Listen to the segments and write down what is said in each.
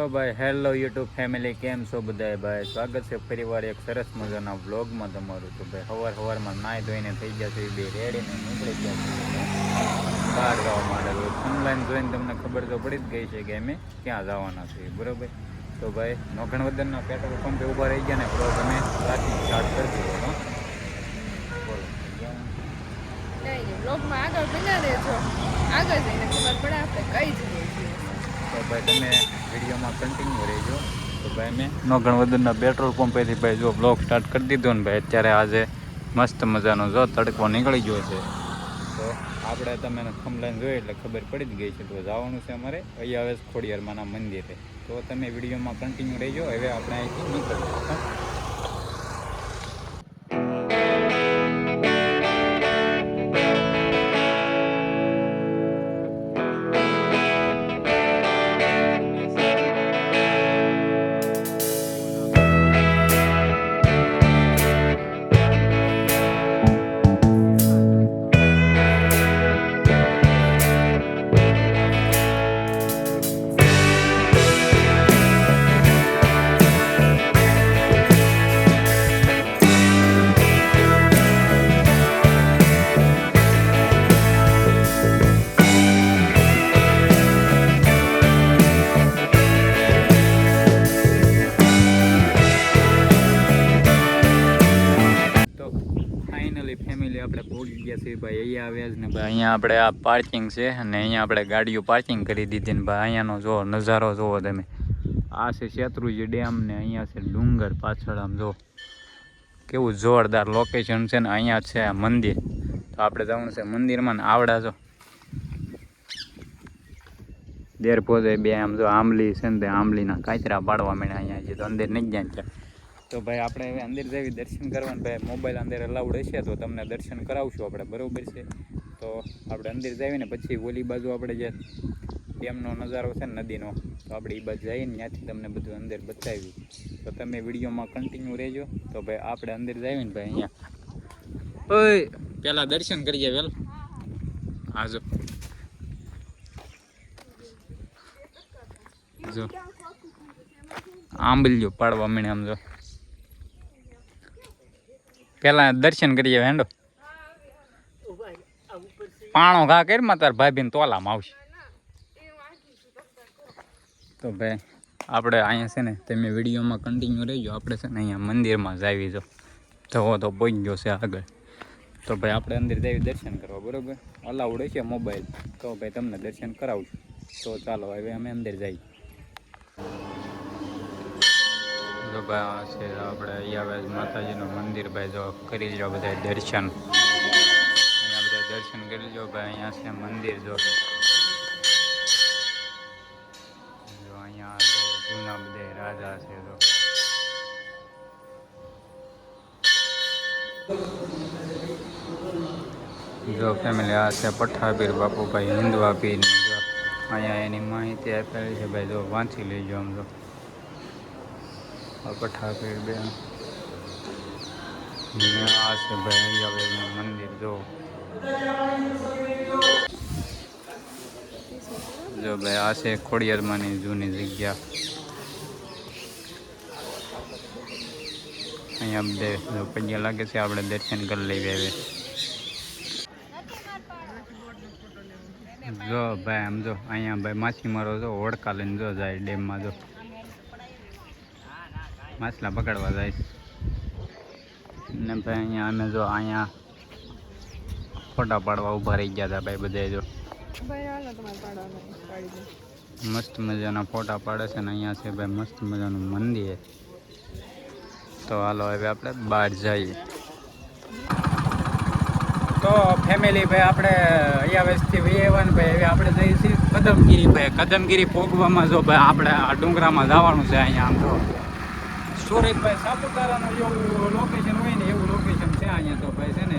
તો ભાઈ hello YouTube family કેમ છો બધાય? ભાઈ, સ્વાગત છે ફરીવાર એક સરસ મજાના વ્લોગમાં તમારું. તો ભાઈ સવાર સવારમાં નાહી ધોઈને થઈ ગયા છે, બે રેડીને નીકળી ગયા બહાર જવા માટે ઓનલાઈન જોઈને તમને ખબર તો પડી જ ગઈ છે કે અમે ક્યાં જવાના છીએ, બરોબર? તો ભાઈ નોખણ વદનના પેટ્રોલ પંપે ઊભા રહી ગયા ને વ્લોગ તમે રાતથી સ્ટાર્ટ કરી દીધો બોલો. બ્લોગમાં આગળ બના દેજો આગળ જઈને ખબર પડે આપણે કઈ જઈએ તો ભાઈ તમે વિડીયોમાં કન્ટિન્યુ રહેજો. તો ભાઈ મેં નોગણ વદનના પેટ્રોલ પંપેથી ભાઈ જો બ્લોક સ્ટાર્ટ કરી દીધો ને ભાઈ અત્યારે આજે મસ્ત મજાનો જો તડકો નીકળી ગયો છે. તો આપણે તમે ખમલાઈને જોઈએ એટલે ખબર પડી જ ગઈ છે તો જવાનું છે અમારે અહીંયા આવે ખોડિયારમાંના મંદિરે. તો તમે વિડીયોમાં કન્ટિન્યુ રહેજો. હવે આપણે અહીંથી નીકળીએ. પહોંચી ભાઈ અહીંયા આવ્યા છે ને ભાઈ, અહીંયા આપણે આ પાર્કિંગ છે અને અહીંયા આપણે ગાડીઓ પાર્કિંગ કરી દીધી ને ભાઈ, અહીંયાનો જો નજારો જુઓ તમે. આ છે શેત્રુજી ડેમ ને અહીંયા છે ડુંગર પાછળ, આમ જો કેવું જોરદાર લોકેશન છે ને અહીંયા છે આ મંદિર. તો આપણે જવાનું છે મંદિરમાં ને આવડા જો. દેર પોતે બે આમ જો આંબલી છે ને તે આંબલીના કાચરા પાડવા માંડ્યા અહીંયા જે તો અંદર નહીં ગયા ત્યાં તો ભાઈ આપણે હવે અંદર જઈ દર્શન કરવાનું. ભાઈ મોબાઈલ અંદર અલાઉડ હશે તો તમને દર્શન કરાવશું આપણે, બરોબર છે? તો આપણે અંદર જઈને પછી ઓલી બાજુ આપણે જે ડેમનો નજારો છે ને નદીનો, તો આપણે એ બાજુ જઈને ત્યાંથી તમને બધું અંદર બતાવ્યું તો તમે વિડીયોમાં કન્ટિન્યુ રહેજો. તો ભાઈ આપણે અંદર જઈએ ભાઈ અહીંયા. ઓય પહેલાં દર્શન કરીએ વેલ. હા જો. આંબલીઓ પાડવા મીણે આમ જો. પેલા દર્શન કરીએ હેંડો. પાણો ઘા કરી માં તાર ભાઈ બેન તોલામાં આવશે. તો ભાઈ, આપણે અહીંયા છે ને, તમે વિડીયોમાં કન્ટિન્યુ રહીજો. આપણે છે ને અહીંયા મંદિરમાં જાવી જો. જવો તો પહોંચી ગયો છે આગળ. તો ભાઈ, આપણે અંદર જઈ દર્શન કરવા, બરાબર? અલાઉડ હશે મોબાઈલ તો ભાઈ, તમને દર્શન કરાવું તો ચાલો, હવે અમે અંદર જઈએ. જો ભાઈ છે, આપણે અહીંયા માતાજીનું મંદિર ભાઈ જો કરી લો બધા દર્શન. અહીંયા બધા દર્શન કરી લો ભાઈ, અહીંયા છે મંદિર જો. અહીંયા જૂના બધા રાજા છે તો જો ફેમિલી આ છે પઠાપીર બાપુભાઈ હિન્દવાપીર અહીંયા એની માહિતી આપેલી છે ભાઈ, જો વાંચી લેજો આમ જો. આ પઠાપીર બે. આ છે ભાઈ અહીંયા મંદિર, જો. જો ભાઈ, આ છે ખોડિયારમાંની જૂની જગ્યા. અહીંયા બે પૈયા લાગે છે, આપણે દર્શન કરી લઈએ હવે. જો ભાઈ, આમ જો, અહીંયા ભાઈ માછીમારો જો હોડકા લઈને જો જાય ડેમમાં જો. માછલા પકડવા જાય છે. ને ભાઈ અહીંયા અમે જો અહીંયા ફોટા પાડવા ઊભા રહી ગયા હતા ભાઈ બધા જો. મસ્ત મજાના ફોટા પાડે છે ને અહીંયા છે ભાઈ મસ્ત મજાનું મંદિર. તો હાલો હવે આપણે બહાર જઈએ. તો ફેમિલી ભાઈ આપણે અહીંયા વેસ્ટથી વૈયાવાન ભાઈ હવે આપણે જઈએ છીએ કદમગીરી ભાઈ. કદમગીરી પોગવામાં જો ભાઈ આપણે આ ડુંગરામાં જવાનું છે અહીંયા આમ તો. સુરતભાઈ સાપુતારાનું જેવું લોકેશન હોય ને એવું લોકેશન છે અહીંયા તો ભાઈ છે ને.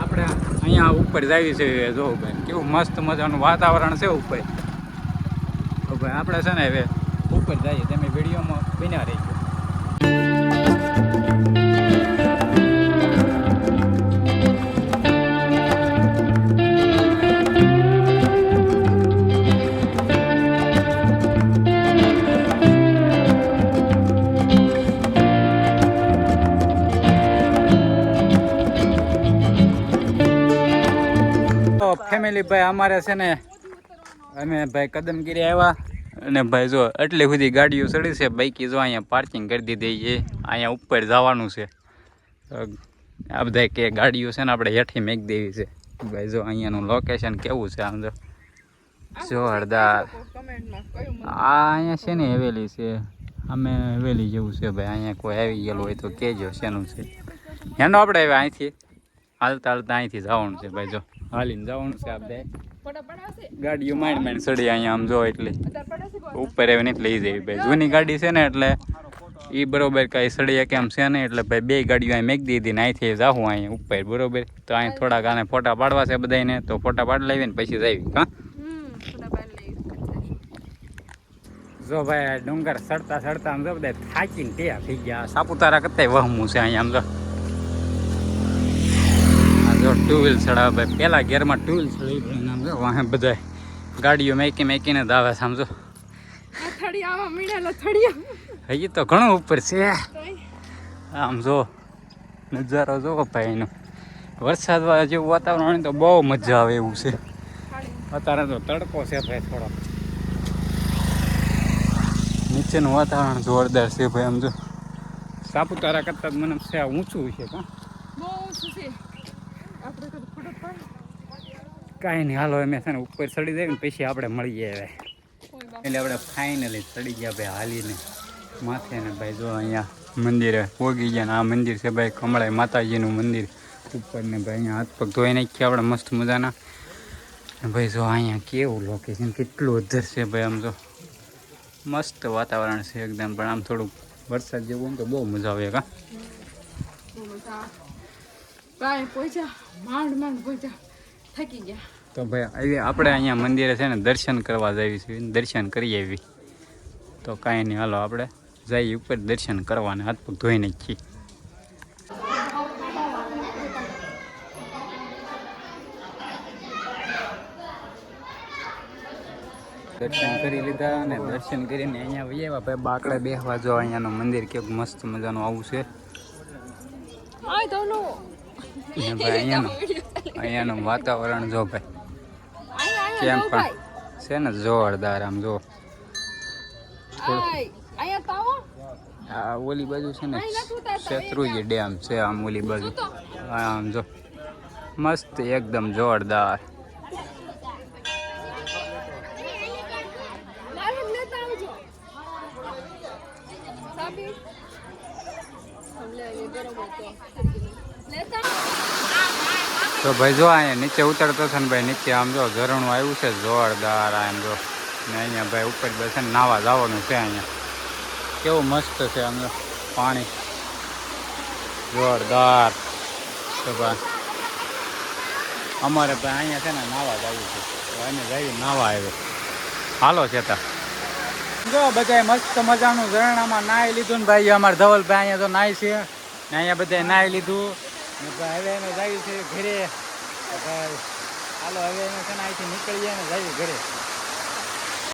આપણે અહીંયા ઉપર જાવી છે જો ભાઈ, કેવું મસ્ત મજાનું વાતાવરણ છે ઉપર. તો ભાઈ આપણે છે ને હવે ઉપર જઈએ. તમે વિડીયોમાં બિના રહી ફેમિલી ભાઈ અમારે છે ને, અમે ભાઈ કદમગીરી આવ્યા અને ભાઈ જો એટલે બધી ગાડીઓ ચડી છે, બાઈકી જો અહીંયા પાર્કિંગ કરી દીધી છે, અહીંયા ઉપર જવાનું છે. આ બધા કે ગાડીઓ છે ને આપણે હેઠી મેક દેવી છે. ભાઈ જો અહીંયાનું લોકેશન કેવું છે આમ જો. જોરદાર? આ અહીંયા છે ને હવેલી છે. અમે હવેલી જેવું છે ભાઈ, અહીંયા કોઈ આવી ગયેલું હોય તો કહેજો શેનું છે. એનો આપણે હવે અહીંથી હાલતા હાલતા અહીંથી જવાનું છે ભાઈ જો. હાલીને જવાનું છે આપણે ગાડીઓ માંડ માંડ ચડી અહીંયા આમ જો એટલે? ઉપર એવી નથી લઈ જવી ભાઈ. જૂની ગાડી છે ને એટલે એ બરોબર કાંઈ સડી કેમ છે ને એટલે ભાઈ બે ગાડીઓ અહીં મેક દીધી ને અહીંથી જાઉં અહીંયા ઉપર બરોબર? તો અહીં થોડાક આને ફોટા પાડવા છે બધાને તો ફોટા પાડી લાવીને પછી જઈએ. હા? જો ભાઈ ડુંગર સડતા સડતા આમ જો બધા થાકીને ત્યાં થઈ ગયા. સાપુતારા કરતા વહમું છે અહીંયા આમ જો. ટુ વ્હીલ ચડાવે ભાઈ. પેલા ગેરમાં ટુ વ્હીલ ચડાવી પડે આમ જો વાહે બધા ગાડીઓ મેકી મેકીને જ આવે સમજો હજી તો ઘણું ઉપર છે. આમ જો નજારો જોવો ભાઈ એનો. વરસાદ જેવું વાતાવરણ તો બહુ મજા આવે એવું છે. અત્યારે તો તડકો છે ભાઈ થોડો. નીચેનું વાતાવરણ જોરદાર છે ભાઈ આમ જો. સાપુતારા કરતાં મને છે આ ઊંચું છે કા? બહુ ઊંચું છે. કાંઈ નહીં, હાલો અમે છે ને ઉપર ચડી જાય ને પછી આપણે મળીએ હવે. એટલે આપણે ફાઇનલી ચડી ગયા ભાઈ, હાલીને. માથે ને ભાઈ જો અહીંયા મંદિરે પોગી ગયા ને આ મંદિર છે ભાઈ કમળાઈ માતાજીનું મંદિર. ઉપર ને ભાઈ અહીંયા હાથ પગ ધોઈ નાખ્યા, આપણે મસ્ત મજાના. ભાઈ જો અહીંયા કેવું લોકેશન કેટલું અધર છે ભાઈ આમ જો. મસ્ત વાતાવરણ છે એકદમ, પણ આમ થોડુંક વરસાદ જેવું તો બહુ મજા આવે કા. તો ભાઈ આપણે અહીંયા મંદિરે છે ને દર્શન કરવા જઈએ છીએ. દર્શન કરી આવી. તો કાંઈ નહીં, હાલો આપણે જઈએ ઉપર દર્શન કરવાને. હાથ પગ ધોઈ નાખીએ. દર્શન કરી લીધા અને દર્શન કરીને અહીંયા ભાઈ, બાકડે બેસવા જો, અહીંયાનું મંદિર કેવું મસ્ત મજાનું આવું છે આય તો નો ને ભાઈ અહીંયાનું અહીંયાનું વાતાવરણ જો ભાઈ. કેમ પણ છે ને જોરદાર આમ જો. આ ઓલી બાજુ છે ને શેત્રુંજી ડેમ છે આમ ઓલી બાજુ. આમ જો. મસ્ત એકદમ જોરદાર. લેતા આવજો સાબી હમ લે એ ગરમ હતો લેતા તો ભાઈ જો અહીંયા નીચે ઉતરતો છે ને ભાઈ, નીચે આમ જો ઝરણું આવ્યું છે, જોરદાર આમ જો. ને અહીંયા ભાઈ ઉપર બેસે ને નાવા જવાનું છે અહીંયા. કેવું મસ્ત છે આમ જો, પાણી. જોરદાર. તો ભાઈ, અમારે ભાઈ અહીંયા છે ને નાવા જવું છે. અમે જઈએ નાવા આવે હાલો છે તા જો બધાય મસ્ત મજાનું ઝરણામાં નાહી લીધું ને ભાઈ, અમારે ધવલભાઈ અહીંયા તો નાહી છે. ને અહીંયા બધાય નાહી લીધું. હવે એને જાય છે ઘરે. ભાઈ, હાલો, હવે એને છે ને અહીંથી નીકળીએ ને, જઈએ ઘરે.